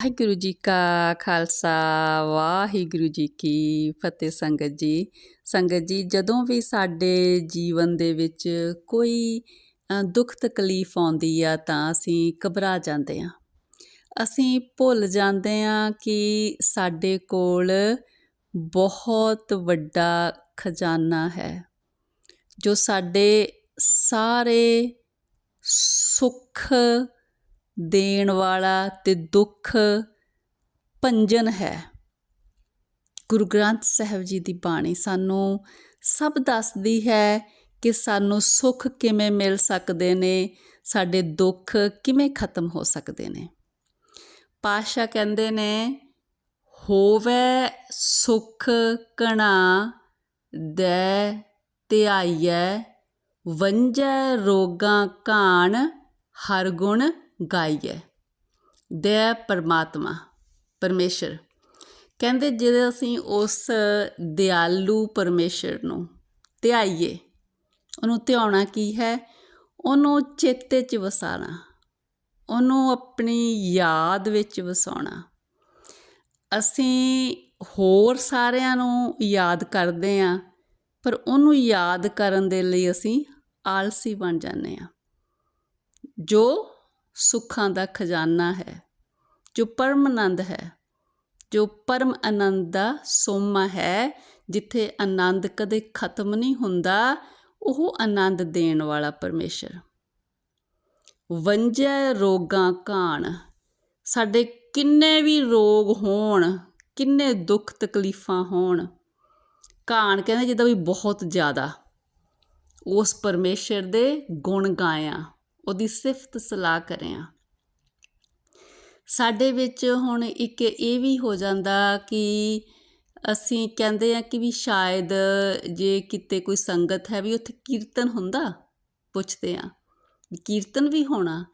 ਵਾਹਿਗੁਰੂ ਜੀ ਕਾ ਖਾਲਸਾ, ਵਾਹਿਗੁਰੂ ਜੀ ਕੀ ਫਤਿਹ ਸੰਗਤ ਜੀ। ਸੰਗਤ ਜੀ, ਜਦੋਂ ਵੀ ਸਾਡੇ ਜੀਵਨ ਦੇ ਵਿੱਚ ਕੋਈ ਦੁੱਖ ਤਕਲੀਫ ਆਉਂਦੀ ਆ ਤਾਂ ਅਸੀਂ ਘਬਰਾ ਜਾਂਦੇ ਆ ਅਸੀਂ ਭੁੱਲ ਜਾਂਦੇ ਆ ਕਿ ਸਾਡੇ ਕੋਲ ਬਹੁਤ ਵੱਡਾ ਖਜ਼ਾਨਾ ਹੈ, ਜੋ ਸਾਡੇ ਸਾਰੇ ਸੁੱਖ ਦੇਣ ਵਾਲਾ ਤੇ ਦੁੱਖ ਭੰਜਨ ਹੈ। ਗੁਰੂ ਗ੍ਰੰਥ ਸਾਹਿਬ ਜੀ ਦੀ ਬਾਣੀ ਸਾਨੂੰ ਸਭ ਦੱਸਦੀ ਹੈ ਕਿ ਸਾਨੂੰ ਸੁੱਖ ਕਿਵੇਂ ਮਿਲ ਸਕਦੇ ਨੇ, ਸਾਡੇ ਦੁੱਖ ਕਿਵੇਂ ਖਤਮ ਹੋ ਸਕਦੇ ਨੇ। ਪਾਸ਼ਾ ਕਹਿੰਦੇ ਨੇ, ਹੋਵੇ ਸੁਖ ਕਣਾ ਦੇ ਧਿਆਈਐ, ਵੰਜੈ ਰੋਗਾਂ ਕਾਣ ਹਰ ਗੁਣ ਗਾਈਐ ਦੇ ਪਰਮਾਤਮਾ, ਪਰਮੇਸ਼ਰ। ਕਹਿੰਦੇ ਜਦੋਂ ਅਸੀਂ ਉਸ ਦਿਆਲੂ ਪਰਮੇਸ਼ਰ ਨੂੰ ਧਿਆਈਏ, ਉਹਨੂੰ ਧਿਆਉਣਾ ਕੀ ਹੈ? ਉਹਨੂੰ ਚੇਤੇ 'ਚ ਵਸਾਣਾ ਉਹਨੂੰ ਆਪਣੀ ਯਾਦ ਵਿੱਚ ਵਸਾਉਣਾ। ਅਸੀਂ ਹੋਰ ਸਾਰਿਆਂ ਨੂੰ ਯਾਦ ਕਰਦੇ ਆਂ ਪਰ ਉਹਨੂੰ ਯਾਦ ਕਰਨ ਦੇ ਲਈ ਅਸੀਂ ਆਲਸੀ ਬਣ ਜਾਂਦੇ ਆ ਜੋ ਸੁੱਖਾਂ ਦਾ ਖਜ਼ਾਨਾ ਹੈ, ਜੋ ਪਰਮ ਆਨੰਦ ਹੈ, ਜੋ ਪਰਮ ਆਨੰਦ ਦਾ ਸੋਮਾ ਹੈ, ਜਿੱਥੇ ਆਨੰਦ ਕਦੇ ਖਤਮ ਨਹੀਂ ਹੁੰਦਾ, ਉਹ ਆਨੰਦ ਦੇਣ ਵਾਲਾ ਪਰਮੇਸ਼ਰ। ਵੰਜੈ ਰੋਗਾਂ ਕਾਣ ਸਾਡੇ ਕਿੰਨੇ ਵੀ ਰੋਗ ਹੋਣ, ਕਿੰਨੇ ਦੁੱਖ ਤਕਲੀਫਾਂ ਹੋਣ ਕਾਣ ਕਹਿੰਦੇ ਜਿੱਦਾਂ ਵੀ ਬਹੁਤ ਜ਼ਿਆਦਾ, ਉਸ ਪਰਮੇਸ਼ਰ ਦੇ ਗੁਣ ਗਾਇਆ। ਉਹਦੀ ਸਿਫਤ ਸਲਾਹ ਕਰਿਆ। ਸਾਡੇ ਵਿੱਚ ਹੁਣ ਇੱਕ ਇਹ ਵੀ ਹੋ ਜਾਂਦਾ ਕਿ ਅਸੀਂ ਕਹਿੰਦੇ ਆ ਕਿ ਵੀ ਸ਼ਾਇਦ ਜੇ ਕਿਤੇ ਕੋਈ ਸੰਗਤ ਹੈ ਵੀ ਉੱਥੇ ਕੀਰਤਨ ਹੁੰਦਾ, ਪੁੱਛਦੇ ਆ ਕੀਰਤਨ ਵੀ ਹੋਣਾ।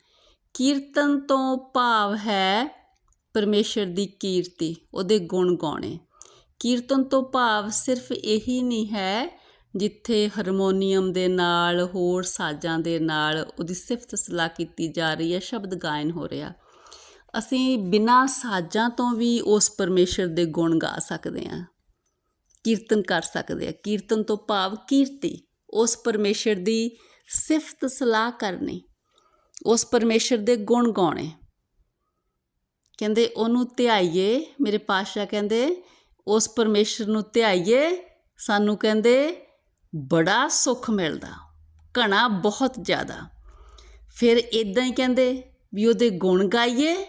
ਕੀਰਤਨ ਤੋਂ ਭਾਵ ਹੈ ਪਰਮੇਸ਼ਰ ਦੀ ਕੀਰਤੀ, ਉਹਦੇ ਗੁਣ ਗਾਉਣੇ। ਕੀਰਤਨ ਤੋਂ ਭਾਵ ਸਿਰਫ ਇਹੀ ਨਹੀਂ ਹੈ ਜਿੱਥੇ ਹਾਰਮੋਨੀਅਮ ਦੇ ਨਾਲ, ਹੋਰ ਸਾਜ਼ਾਂ ਦੇ ਨਾਲ ਉਹਦੀ ਸਿਫਤ ਸਲਾਹ ਕੀਤੀ ਜਾ ਰਹੀ ਹੈ, ਸ਼ਬਦ ਗਾਇਨ ਹੋ ਰਿਹਾ। ਅਸੀਂ ਬਿਨਾਂ ਸਾਜ਼ਾਂ ਤੋਂ ਵੀ ਉਸ ਪਰਮੇਸ਼ਰ ਦੇ ਗੁਣ ਗਾ ਸਕਦੇ ਹਾਂ, ਕੀਰਤਨ ਕਰ ਸਕਦੇ ਹਾਂ। ਕੀਰਤਨ ਤੋਂ ਭਾਵ ਕੀਰਤੀ, ਉਸ ਪਰਮੇਸ਼ਰ ਦੀ ਸਿਫਤ ਸਲਾਹ ਕਰਨੀ, ਉਸ ਪਰਮੇਸ਼ਰ ਦੇ ਗੁਣ ਗਾਉਣੇ। ਕਹਿੰਦੇ, ਉਹਨੂੰ ਧਿਆਈਏ, ਮੇਰੇ ਪਾਸ਼ਾ ਕਹਿੰਦੇ, ਉਸ ਪਰਮੇਸ਼ਰ ਨੂੰ ਧਿਆਈਏ, ਸਾਨੂੰ ਕਹਿੰਦੇ ਬੜਾ ਸੁੱਖ ਮਿਲਦਾ, ਘਣਾ ਬਹੁਤ ਜ਼ਿਆਦਾ। ਫਿਰ ਇਦਾਂ ਹੀ ਕਹਿੰਦੇ ਵੀ ਉਹਦੇ ਗੁਣ ਗਾਈਏ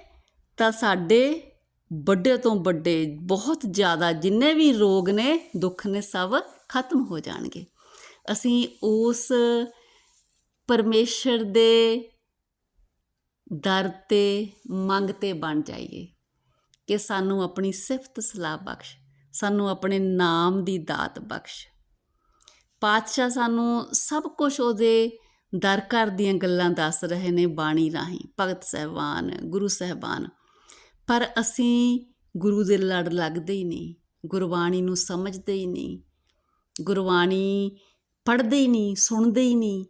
ਤਾਂ ਸਾਡੇ ਵੱਡੇ ਤੋਂ ਵੱਡੇ ਬਹੁਤ ਜ਼ਿਆਦਾ ਜਿੰਨੇ ਵੀ ਰੋਗ ਨੇ, ਦੁੱਖ ਨੇ ਸਭ ਖਤਮ ਹੋ ਜਾਣਗੇ। ਅਸੀਂ ਉਸ ਪਰਮੇਸ਼ਰ ਦੇ ਦਰ ਤੇ ਮੰਗ ਤੇ ਬਣ ਜਾਈਏ ਕਿ ਸਾਨੂੰ ਆਪਣੀ ਸਿਫਤ ਸਲਾਹ ਬਖਸ਼, ਸਾਨੂੰ ਆਪਣੇ ਨਾਮ ਦੀ ਦਾਤ ਬਖਸ਼। ਪਾਤਸ਼ਾਹ ਸਾਨੂੰ ਸਭ ਕੁਝ ਉਹਦੇ ਦਰ ਘਰ ਦੀਆਂ ਗੱਲਾਂ ਦੱਸ ਰਹੇ ਨੇ ਬਾਣੀ ਰਾਹੀਂ, ਭਗਤ ਸਹਿਬਾਨ, ਗੁਰੂ ਸਹਿਬਾਨ। ਪਰ ਅਸੀਂ ਗੁਰੂ ਦੇ ਲੜ ਲੱਗਦੇ ਹੀ ਨਹੀਂ, ਗੁਰਬਾਣੀ ਨੂੰ ਸਮਝਦੇ ਹੀ ਨਹੀਂ, ਗੁਰਬਾਣੀ ਪੜ੍ਹਦੇ ਹੀ ਨਹੀਂ, ਸੁਣਦੇ ਹੀ ਨਹੀਂ।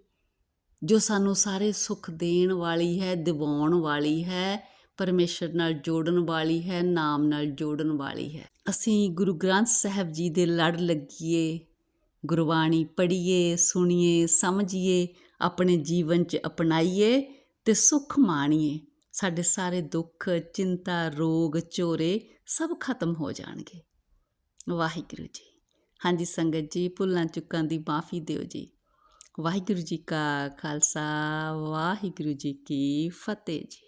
ਜੋ ਸਾਨੂੰ ਸਾਰੇ ਸੁੱਖ ਦੇਣ ਵਾਲੀ ਹੈ, ਦਿਵਾਉਣ ਵਾਲੀ ਹੈ, ਪਰਮੇਸ਼ਰ ਨਾਲ ਜੋੜਨ ਵਾਲੀ ਹੈ, ਨਾਮ ਨਾਲ ਜੋੜਨ ਵਾਲੀ ਹੈ। ਅਸੀਂ ਗੁਰੂ ਗ੍ਰੰਥ ਸਾਹਿਬ ਜੀ ਦੇ ਲੜ ਲੱਗੀਏ। ਗੁਰਬਾਣੀ ਪੜ੍ਹੀਏ, ਸੁਣੀਏ, ਸਮਝੀਏ, ਆਪਣੇ ਜੀਵਨ 'ਚ ਅਪਣਾਈਏ ਤੇ ਸੁੱਖ ਮਾਣੀਏ। ਸਾਡੇ ਸਾਰੇ ਦੁੱਖ, ਚਿੰਤਾ, ਰੋਗ, ਚੋਰੇ ਸਭ ਖਤਮ ਹੋ ਜਾਣਗੇ। ਵਾਹਿਗੁਰੂ ਜੀ। ਹਾਂਜੀ ਸੰਗਤ ਜੀ, ਭੁੱਲਾਂ ਚੁੱਕਾਂ ਦੀ ਮਾਫੀ ਦਿਓ ਜੀ। ਵਾਹਿਗੁਰੂ ਜੀ ਕਾ ਖਾਲਸਾ, ਵਾਹਿਗੁਰੂ ਜੀ ਕੀ ਫਤਿਹ ਜੀ।